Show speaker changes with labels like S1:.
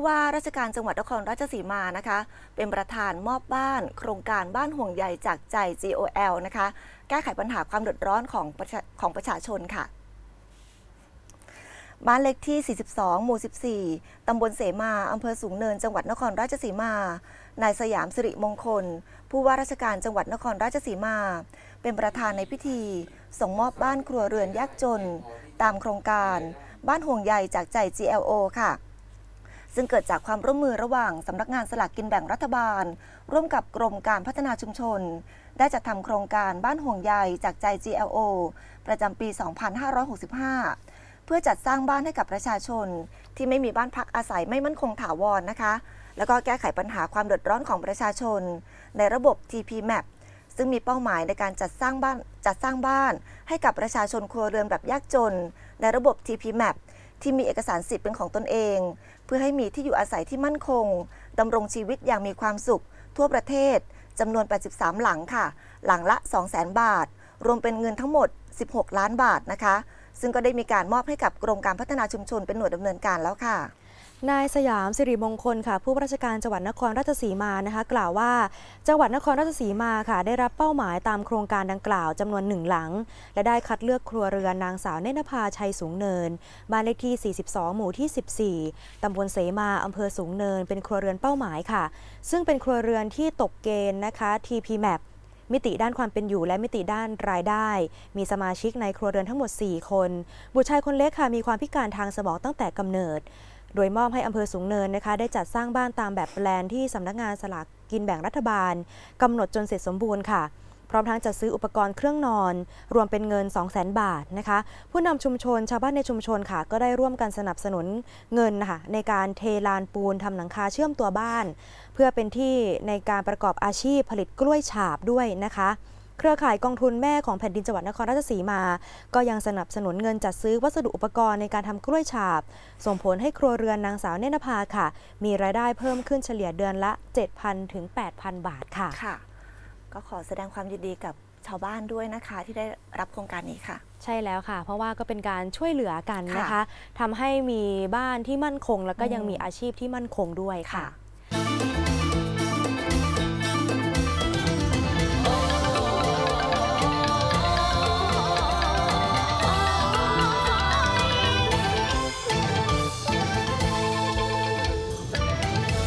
S1: ผู้ว่าราชการจังหวัดนครราชสีมานะคะ เป็นประธานมอบบ้าน โครงการบ้านห่วงใยจากใจ GOL นะคะ แก้ไขปัญหาความเดือดร้อนของประชาของประชาชนค่ะ บ้านเลขที่ 42 หมู่ 14 ตำบลเสมาอำเภอสูงเนิน จังหวัดนครราชสีมา นายสยามสิริมงคล ผู้ว่าราชการจังหวัดนครราชสีมา เป็นประธานในพิธี ส่งมอบบ้านครัวเรือนยากจน ตามโครงการ บ้านห่วงใยจากใจ GLO ค่ะ ซึ่งเกิดจากความร่วมมือระหว่างสำนักงานสลากกินแบ่งรัฐบาล ร่วมกับกรมการพัฒนาชุมชน ได้จัดทำโครงการบ้านห่วงใยจากใจ GLO ประจำปี 2565 เพื่อจัดสร้างบ้านให้กับประชาชน ที่ไม่มีบ้านพักอาศัยไม่มั่นคงถาวรนะคะ แล้วก็แก้ไขปัญหาความเดือดร้อนของประชาชน ในระบบ TP Map ซึ่งมีเป้าหมายในการจัดสร้างบ้านจัดสร้างบ้าน ให้กับประชาชนครัวเรือนแบบยากจน ในระบบ TP Map ที่มีเอกสารสิทธิ์เป็นของตนเอง เพื่อให้มีที่อยู่อาศัยที่มั่นคงดำรงชีวิตอย่างมีความสุข ทั่วประเทศจำนวน 83 หลังค่ะ หลังละ 200,000 บาท รวมเป็นเงินทั้งหมด 16 ล้านบาทนะคะ ซึ่งก็ได้มีการมอบให้กับกรมการพัฒนาชุมชนเป็นหน่วยดำเนินการแล้วค่ะ
S2: นายสยามสิริมงคลค่ะ ผู้ว่าราชการจังหวัดนครราชสีมานะคะกล่าวว่า จังหวัดนครราชสีมาค่ะ ได้รับเป้าหมายตามโครงการดังกล่าวจำนวนหนึ่งหลัง และได้คัดเลือกครัวเรือนนางสาวเนตรภาชัยสูงเนินบ้านเลขที่ 42 หมู่ที่ 14ตำบลเสมาอำเภอสูงเนิน เป็นครัวเรือนเป้าหมายค่ะ ซึ่งเป็นครัวเรือนที่ตกเกณฑ์นะคะ TP Map มิติด้านความเป็นอยู่และมิติด้านรายได้ มีสมาชิกในครัวเรือนทั้งหมด 4 คน บุตรชายคนเล็กค่ะมีความพิการทางสมองตั้งแต่กำเนิด โดยมอบให้อำเภอสูงเนินนะคะ ได้จัดสร้างบ้านตามแบบแปลนที่สำนักงานสลากกินแบ่งรัฐบาลกำหนดจนเสร็จสมบูรณ์ค่ะ พร้อมทั้งจัดซื้ออุปกรณ์เครื่องนอน รวมเป็นเงิน 2 0 0 0 0 0 บาทนะคะ ผู้นำชุมชนชาวบ้านในชุมชนค่ะ ก็ได้ร่วมกันสนับสนุนเงินนะคะในการเทลานปูนทำหลังคาเชื่อมตัวบ้าน เพื่อเป็นที่ในการประกอบอาชีพผลิตกล้วยฉาบด้วยนะคะ เครือข่ายกองทุนแม่ของแผ่นดินจังหวัดนครราชสีมา ก็ยังสนับสนุนเงินจัดซื้อวัสดุอุปกรณ์ในการทำกล้วยฉาบ ส่งผลให้ครัวเรือนนางสาวเนตรภาค่ะ มีรายได้เพิ่มขึ้นเฉลี่ยเดือนละ 7,000 ถึง 8,000 บาทค่ะ
S1: ค่ะ ก็ขอแสดงความยินดีกับชาวบ้านด้วยนะคะที่ได้รับโครงการนี้ค่ะ
S2: ใช่แล้วค่ะ เพราะว่าก็เป็นการช่วยเหลือกันนะคะ
S1: ค่ะ
S2: ทำให้มีบ้านที่มั่นคง แล้วก็ยัง
S1: อืม
S2: มีอาชีพที่มั่นคงด้วยค่ะ
S1: ค่ะ